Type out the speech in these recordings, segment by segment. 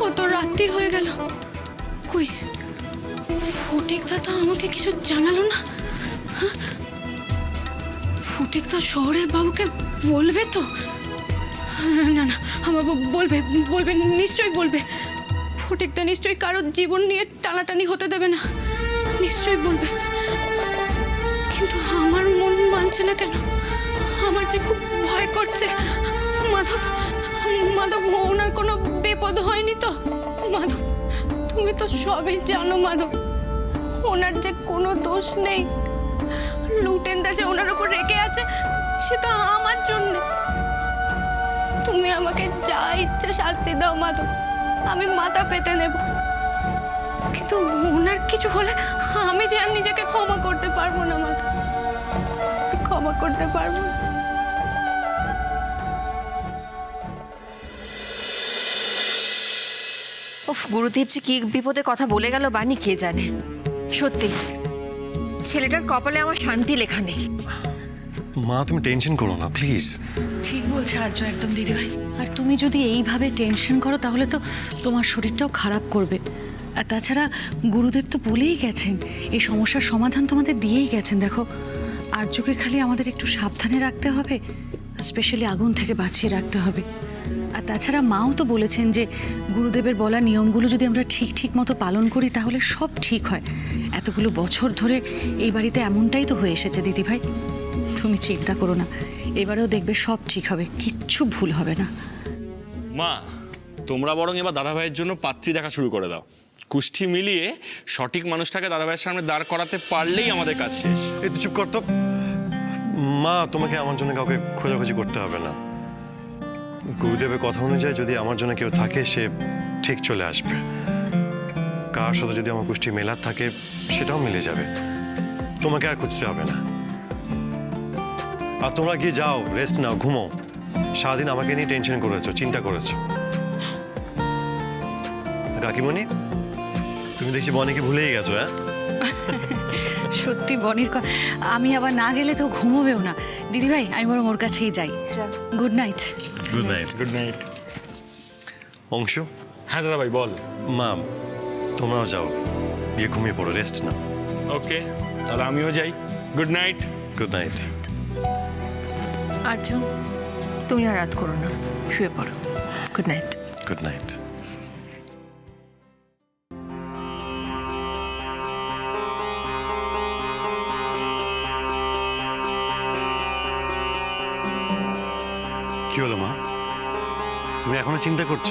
কত রাত্রির হয়ে গেল। কই ফটিক দাদা আমাকে কিছু জানালো না। হ্যাঁ? ফটিক দা শহরের বাবুকে বলবে তো? না না আমার বলবে বলবে, নিশ্চয়ই বলবে। ফটিকদা নিশ্চয়ই কারোর জীবন নিয়ে টানাটানি হতে দেবে না। নিশ্চয়ই বলবে। কিন্তু আমার মন মানছে না কেন? আমার যে খুব ভয় করছে। মাধব মাধব, ওনার কোনো বিপদ হয়নি তো? মাধব, তুমি তো সবই জানো মাধব। ওনার যে কোনো দোষ নেই। লুটেনদা যে ওনার উপর রেগে আছে, সে তো আমার জন্য। তুমি আমাকে যা ইচ্ছা শাস্তি দাও মাধব, আমি মাথা পেতে নেব। কিন্তু ওনার কিছু হলে আমি যে আর নিজেকে ক্ষমা করতে পারব না মাধব। ক্ষমা করতে পারব না। উফ গুরুদেব যে কি বিপদে কথা বলে গেল বানি কে জানে? সত্যি ছেলেটার কপালে আমার শান্তি লেখা নেই। মা তুমি টেনশন করো না প্লিজ। ঠিক বলছে আর্য একদম দিদিভাই। আর তুমি যদি এইভাবে টেনশন করো তাহলে তো তোমার শরীরটাও খারাপ করবে। আর তাছাড়া গুরুদেব তো বলেই গেছেন এই সমস্যার সমাধান তোমাদের দিয়েই গেছেন। দেখো আর্যকে খালি আমাদের একটু সাবধানে রাখতে হবে স্পেশালি আগুন থেকে বাঁচিয়ে রাখতে হবে। আর তাছাড়া মাও তো বলেছেন যে গুরুদেবের বলা নিয়মগুলো যদি আমরা ঠিক ঠিক মতো পালন করি তাহলে সব ঠিক হয়। এতগুলো বছর ধরে এই বাড়িতে এমনটাই তো হয়ে এসেছে দিদিভাই। তুমি চিন্তা করো না এবারেও দেখবে সব ঠিক হবে কিচ্ছু ভুল হবে না। মা তোমরা বরং এবার দাদাভাইয়ের জন্য পাত্রী দেখা শুরু করে দাও। কুষ্ঠি মিলিয়ে সঠিক মানুষটাকে দাদাভাইয়ের সামনে দাঁড় করাতে পারলেই আমাদের কাজ শেষ। এই তো চুপ করতো মা তোমাকে আমার জন্য কাউকে খোঁজাখুঁজি করতে হবে না। গুরুদেবের কথা অনুযায়ী যদি আমার জন্য কেউ থাকে, সে ঠিক চলে আসবে। কার সাথে যদি আমার গোষ্ঠী মেলার থাকে, সেটাও মিলে যাবে। তোমাকে আর খুঁজতে হবে না। আর তোমরা গিয়ে যাও রেস্ট নাও, ঘুমো। সারাদিন আমাকে নিয়ে টেনশন করেছ, চিন্তা করেছ। কাকিমণি, তুমি দেখছি বনিকে ভুলেই গেছো হ্যাঁ? সত্যি বনির আমি আবার না গেলে তো ঘুমোবেও না। দিদিভাই আমি বরং ওর কাছেই যাই। Good night good night good night অংশ? হ্যাঁ দাদা ভাই বল। মা তোমরাও যাও। গিয়ে ঘুমিয়ে পড়ো রেস্ট না ওকে তাহলে আমিও যাই। Good night good night Arya তুমি আর রাত করো না। শুয়ে পড়ো। গুড নাইট গুড নাইট কি হলো মা? তুমি এখনও চিন্তা করছ?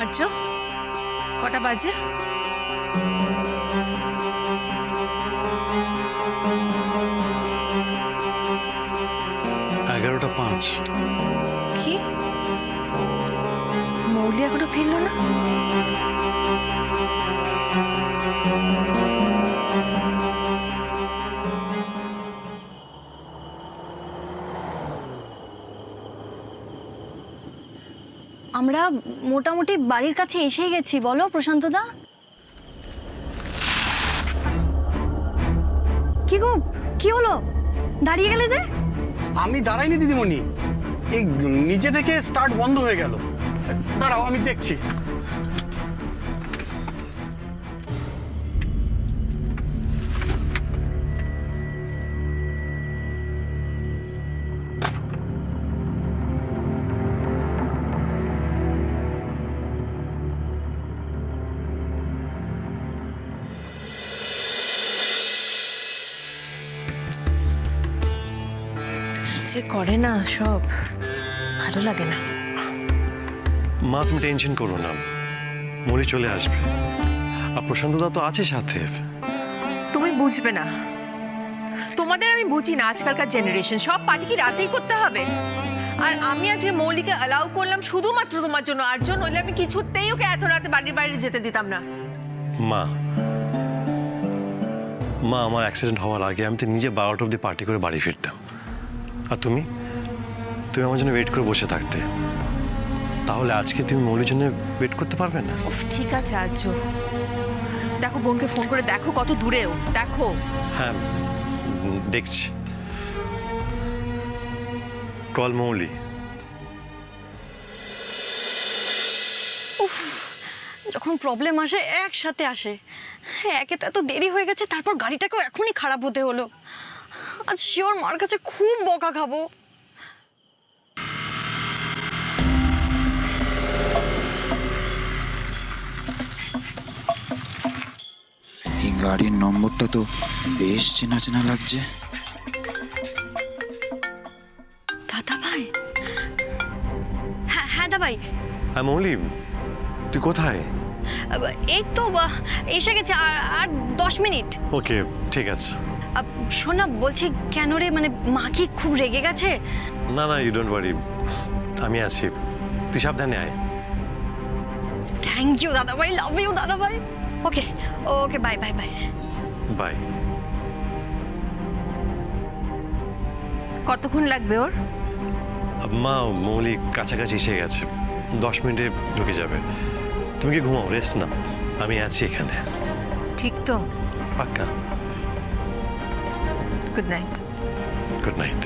আর্য কটা বাজে? এগারোটা পাঁচ। কি? মৌলি এখনও ফিরলো না? আমরা মোটামুটি বাড়ির কাছে এসেই গেছি। বলো, প্রশান্তদা। কি গো, কি হলো? দাঁড়িয়ে গেলে যে? আমি দাঁড়াইনি দিদিমণি। এই নিচে থেকে স্টার্ট বন্ধ হয়ে গেল। দাঁড়াও, আমি দেখছি। যে করে না সব ভালো লাগে না। মা তুমি টেনশন করো না। মরি চলে আসবে। আর প্রশান্তদা তো আছে সাথে। তুমি বুঝবে না। তোমাদের আমি বুঝি না আজকালকার জেনারেশন সব পার্টি কি রাতেই করতে হবে? আর আমি আজকে মৌলিকে অ্যালাউ করলাম শুধুমাত্র তোমার জন্য আর জন্য হলে আমি কিছুতেই ওকে এত রাতে বাড়ির বাইরে যেতে দিতাম না। মা মা আমার অ্যাক্সিডেন্ট হওয়ার আগে আমি তো নিজে বারোটা অব্দি পার্টি করে বাড়ি ফিরতাম। আর তুমি? তুমি আমার জন্য ওয়েট করে বসে থাকতে। তাহলে আজকে তুমি মৌলির জন্য ওয়েট করতে পারবে না? ঠিক আছে আর্য। দেখো বোনকে ফোন করে দেখো কত দূরেও দেখো। হ্যাঁ দেখছি। কল মৌলি। যখন প্রবলেম আসে একসাথে আসে। একে তো এত দেরি হয়ে গেছে তারপর গাড়িটাকেও এখনই খারাপ হতে হলো। আজ শিওর মার কাছে খুব বকা খাব। এই গাড়ির নম্বরটা তো বেশ চেনা চেনা লাগছে। দাদা ভাই। হ্যাঁ হ্যাঁ দা ভাই হ্যাঁ মৌলি তুই কোথায়? এই তো এসে গেছে আর আর দশ মিনিট। ওকে ঠিক আছে। শোন না বলছি কেন রে? মানে মা কি খুব রেগে গেছে? না না ইউ ডোন্ট ওয়ারি আমি আছি। তুই সাবধানে আয়। থ্যাংক ইউ দাদা ভাই লাভ ইউ দাদা ভাই okay okay bye bye bye bye কতক্ষণ লাগবে ওর? মা মৌলি কাছাকাছি এসে গেছে। দশ মিনিটে ঢুকে যাবে। তুমি কি ঘুমাও? রেস্ট নাও। আমি আছি এখানে। ঠিক তো। পাক্কা। গুড নাইট গুড নাইট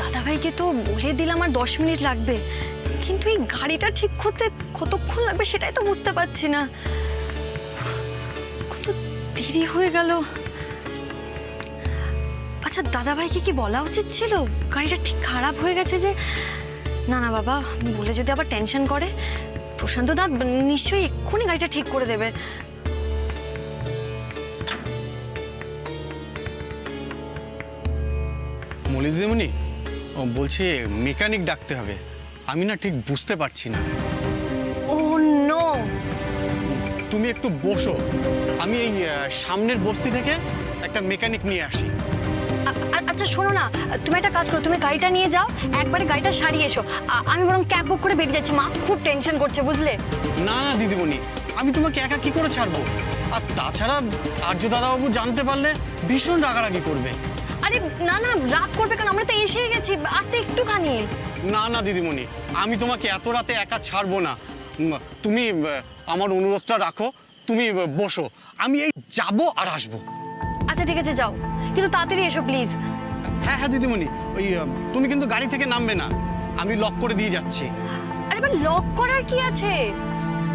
দাদা ভাইকে তো বলে দিলাম আর দশ মিনিট লাগবে। কিন্তু এই গাড়িটা ঠিক করতে কতক্ষণ লাগবে সেটাই তো বুঝতে পারছি না। কত দেরি হয়ে গেল। আচ্ছা দাদা ভাইকে কি বলা উচিত ছিল? গাড়িটা ঠিক খারাপ হয়ে গেছে যে না না বাবা বলে যদি আবার টেনশন করে প্রশান্ত দা নিশ্চয়ই এক্ষুনি গাড়িটা ঠিক করে দেবে। মলি দিদিমণি ও বলছি মেকানিক ডাকতে হবে। আমি না ঠিক বুঝতে পারছি না। ও নো তুমি একটু বসো। আমি এই সামনের বস্তি থেকে একটা মেকানিক নিয়ে আসি। আচ্ছা শোনো না। তুমি একটা কাজ করো তুমি গাড়িটা নিয়ে যাও একবারে গাড়িটা সারিয়ে এসো। আমি বরং ক্যাব বুক করে বেরিয়ে যাচ্ছি। মা খুব টেনশন করছে বুঝলে? না না দিদিমণি আমি তোমাকে একা কি করে ছাড়বো? আর তাছাড়া আর্য দাদাবাবু জানতে পারলে ভীষণ রাগারাগি করবে। আরে না না রাগ করবে কেন? আমরা তো এসেই গেছি আর তো একটুখানি। না না দিদিমণি আমি তোমাকে এত রাতে একা ছাড়বো না। তুমি আমার অনুরোধটা রাখো তুমি বসো। আমি এই যাব আর আসব। আচ্ছা ঠিক আছে যাও। কিন্তু তাড়াতাড়ি এসো প্লিজ। হ্যাঁ হ্যাঁ দিদিমণি। ওই তুমি কিন্তু গাড়ি থেকে নামবে না। আমি লক করে দিয়ে যাচ্ছি। আরে এবার লক করার কি আছে?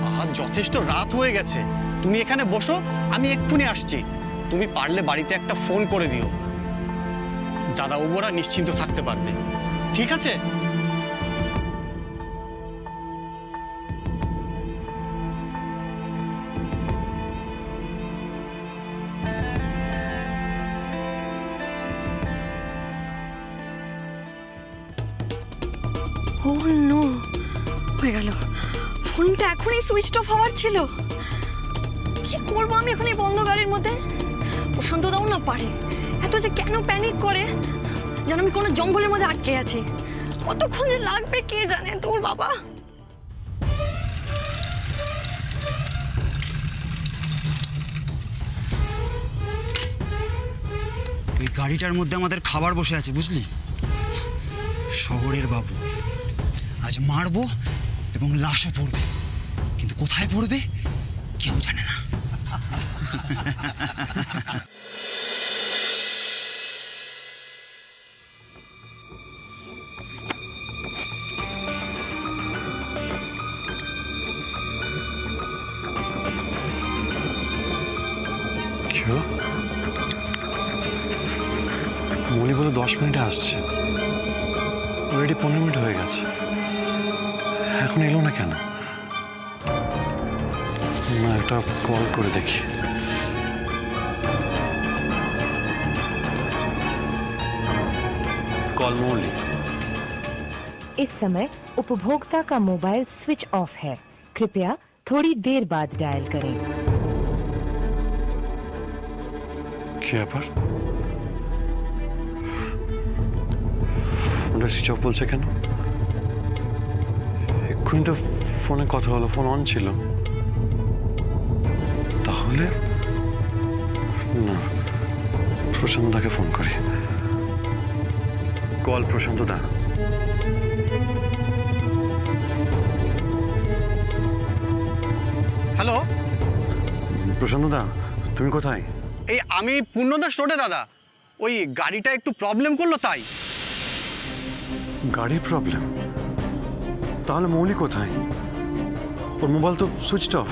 আহা যথেষ্ট রাত হয়ে গেছে। তুমি এখানে বসো আমি এক্ষুনি আসছি। তুমি পারলে বাড়িতে একটা ফোন করে দিও। দাদা ওরা নিশ্চিন্ত থাকতে পারবে। ঠিক আছে? ও নো হয়ে গেল। ফোনটা এখনই সুইচ অফ হওয়ার ছিল। কি করব আমি এখন এই বন্ধ গাড়ির মধ্যে? প্রশান্ত দাও না পারে। এত যে কেন প্যানিক করে? যেন আমি কোনো জঙ্গলের মধ্যে আটকে আছি। কতক্ষণ যে লাগবে কে জানে তোর বাবা? ওই গাড়িটার মধ্যে আমাদের খাবার বসে আছে বুঝলি? শহরের বাবু। আজ মারবো এবং লাশও পড়বে। কিন্তু কোথায় পড়বে? কেউ জানে না। হলো? বলে দশ মিনিটে আসছে। অলরেডি পনেরো মিনিট হয়ে গেছে। এখন এলো না কেন না একটা কল করে দেখি কল মৌলি इस समय उपभोक्ता का मोबाइल स्विच ऑफ है कृपया थोड़ी देर बाद डायल करें কি ব্যাপার ফোনটা সুইচ অফ বলছে কেন এক্ষুনি তো ফোনে কথা হলো ফোন অন ছিল। তাহলে না প্রশান্ত দাকে ফোন করি। কল প্রশান্ত দা। হ্যালো? প্রশান্ত দা তুমি কোথায়? এই আমি পূর্ণদাস রোডে দাদা। ওই গাড়িটা একটু প্রবলেম করল তাই। গাড়ির প্রবলেম তাহলে মৌলি কোথায়? ওর মোবাইল তো সুইচ অফ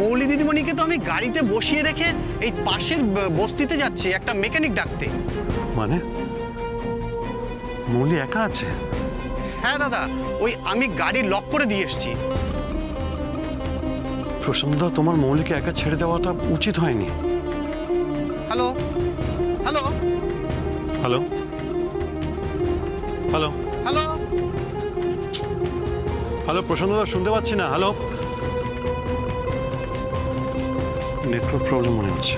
মৌলি দিদিমণিকে তো আমি গাড়িতে বসিয়ে রেখে এই পাশের বস্তিতে যাচ্ছি একটা মেকানিক ডাকতে। মানে? মৌলি একা আছে? হ্যাঁ দাদা ওই আমি গাড়ি লক করে দিয়ে এসেছি। প্রশান্তদা তোমার মৌলিকে একা ছেড়ে দেওয়াটা উচিত হয়নি। Hello? Hello? Hello? Hello? Hello? Hello প্রসন্নদা শুনতে পাচ্ছি না। হ্যালো? নেটওয়ার্ক প্রবলেম মনে হচ্ছে।